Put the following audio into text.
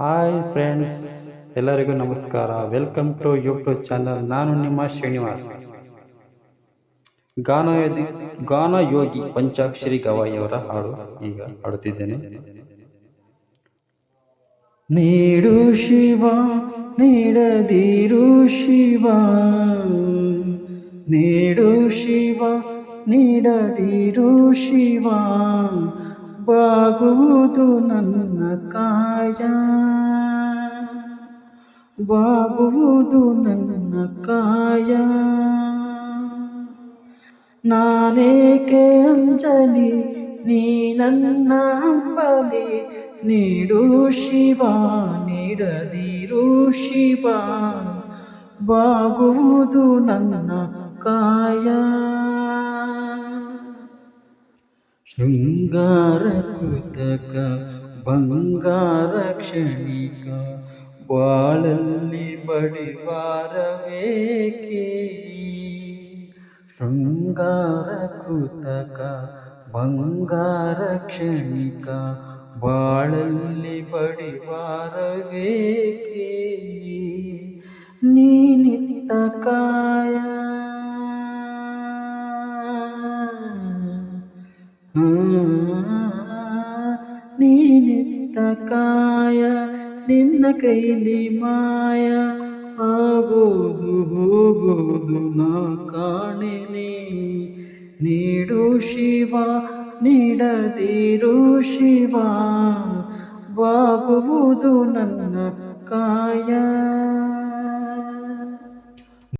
Hi friends ಎಲ್ಲರಿಗೂ ನಮಸ್ಕಾರ. Welcome to YouTube channel ನಾನು ನಿಮ್ಮ ಶ್ರೀನಿವಾಸ್. ಗಾನಯೋಗಿ ಗಾನಯೋಗಿ ಪಂಚಾಕ್ಷರಿ ಗವಾಯಿಯವರ ಹಾಡು ಈಗ ಹಾಡುತ್ತಿದ್ದೇನೆ. ನೀಡು ಶಿವ, ನೀಡದಿರು ಶಿವ. ನೀಡು ಶಿವ, ನೀಡದಿರು ಶಿವ. ಬಾಗುವುದು ನನ್ನ ಕಾಯ. ಬಾಗುವುದು ನನ್ನ ಕಾಯ. ನಾನೇಕೆ ಅಂಜಲಿ, ನೀ ನನ್ನ ಅಂಬಲಿ? ನೀಡು ಶಿವ, ನೀಡದಿರು ಶಿವ. ಬಾಗುವುದು ನನ್ನ ಕಾಯ. ಶೃಂಗಾರ ಕೃತಕ ಬಂಗಾರ ಕ್ಷಣಿಕ ಬಾಳಲ್ಲಿ ಬಡಿವಾರವೇಕೆ ಶೃಂಗಾರ ಕೃತಕ ಬಂಗಾರ ಕ್ಷಣಿಕ ಬಾಳಲ್ಲಿ ಬಡಿವಾರವೇಕೆ ನೀನಿತ್ತ ನೀನಿತ್ತ ಕಾಯ, ನಿನ್ನ ಕೈಲಿ ಮಾಯ, ಆಗೋದು ಹೋಗೋದು ನಾ ಕಾಣೆನೆ. ನೀಡು ಶಿವ, ನೀಡದಿರು ಶಿವ, ಬಾಗುವುದು ನನ್ನ ಕಾಯ.